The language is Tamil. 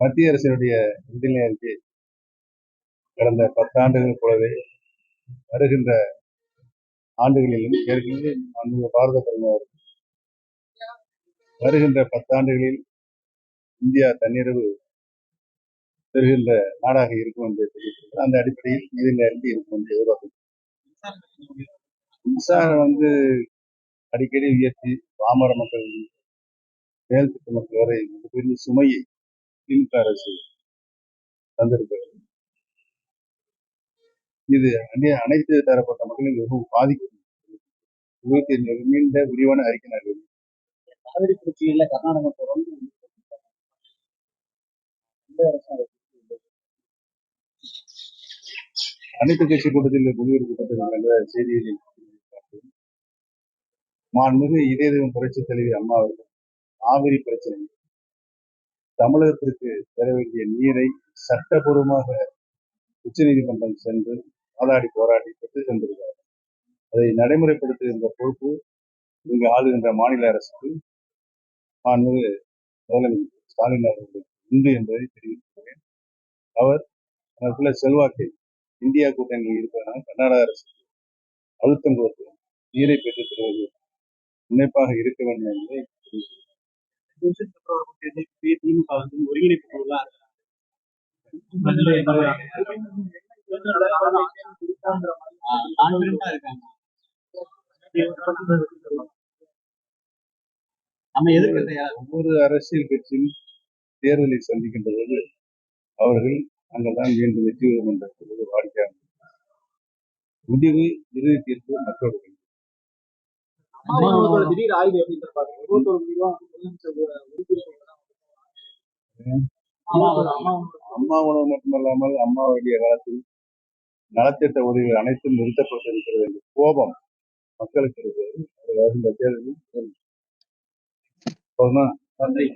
மத்திய அரசினுடைய நிதிநிலை அறிக்கை கடந்த பத்தாண்டுகள் போலவே வருகின்ற ஆண்டுகளிலும் ஏற்கனவே மாண்புமிகு பாரத பிரதமர் வருகின்ற பத்தாண்டுகளில் இந்தியா தன்னிறைவு பெறுகின்ற நாடாக இருக்கும் என்று தெரிவித்திருக்கிறார். அந்த அடிப்படையில் நிதிநிலை அறிக்கை இருக்கும் என்று எதிர்பார்க்கிறோம் மின்சாரம் வந்து அடிக்கடி உயர்த்தி பாமர மக்கள் மேல் திட்ட மக்கள் வரை மிகப்பெரிய சுமையை திமுக அரசு தந்திருக்கிறது இது அனை- அனைத்து தரப்பட்ட மக்களையும் மிகவும் பாதிக்கும் குறித்து நீண்ட விரிவான அறிக்கை நான். காவிரி பிரச்சனையில கர்நாடகா தொடர்ந்து அனைத்து கட்சி கூட்டத்தில் முடிவெடுக்கப்பட்டிருக்கின்ற செய்திகளை பார்த்தேன். மாண்புமிகு இதய புரட்சி தலைவி அம்மா அவர்கள் காவிரி பிரச்சனை தமிழகத்திற்கு பெற வேண்டிய நீரை சட்டபூர்வமாக உச்சநீதிமன்றம் சென்று வாதாடி போராடி பெற்று தந்திருக்கிறார் அதை நடைமுறைப்படுத்துகின்ற பொறுப்பு இங்கு ஆளுகின்ற மாநில அரசுக்கு மாண்புமிகு முதலமைச்சர் ஸ்டாலின் அவர்களுக்கு உண்டு என்பதை தெரிவித்துள்ளேன் அவர் தனக்குள்ள செல்வாக்கை இந்தியா கூட்டணியில் இருப்பதனால் கர்நாடக அரசுக்கு அழுத்தம் கொடுத்து நீரை பெற்றுத் தருவது முனைப்பாக இருக்க வேண்டும் என்பதை தெரிவித்துள்ளேன். திமுக வந்து ஒருங்கிணைப்பு குழுவா இருக்காங்க நம்ம எதிர்க்க தயாரா ஒவ்வொரு அரசியல் கட்சியும் தேர்தலை சந்திக்கின்ற போது அவர்கள் அங்கெல்லாம் மீண்டும் வெற்றி பெறும் என்ற ஒரு வாடிக்கையாளர் முடிவு இறுதி தீர்ப்பு மற்றவர்கள் அம்மாவோட திடீர் ஆய்வு எப்படி பாருங்க. அம்மா உணவு மட்டுமல்லாமல் அம்மாவுடைய காலத்தில் நலத்திட்ட உதவிகள் அனைத்தும் நிறுத்தப்பட்டிருக்கிறது என்ற கோபம் மக்களுக்கு இருக்கிறது அது வருகின்ற தேர்தலில்? நன்றி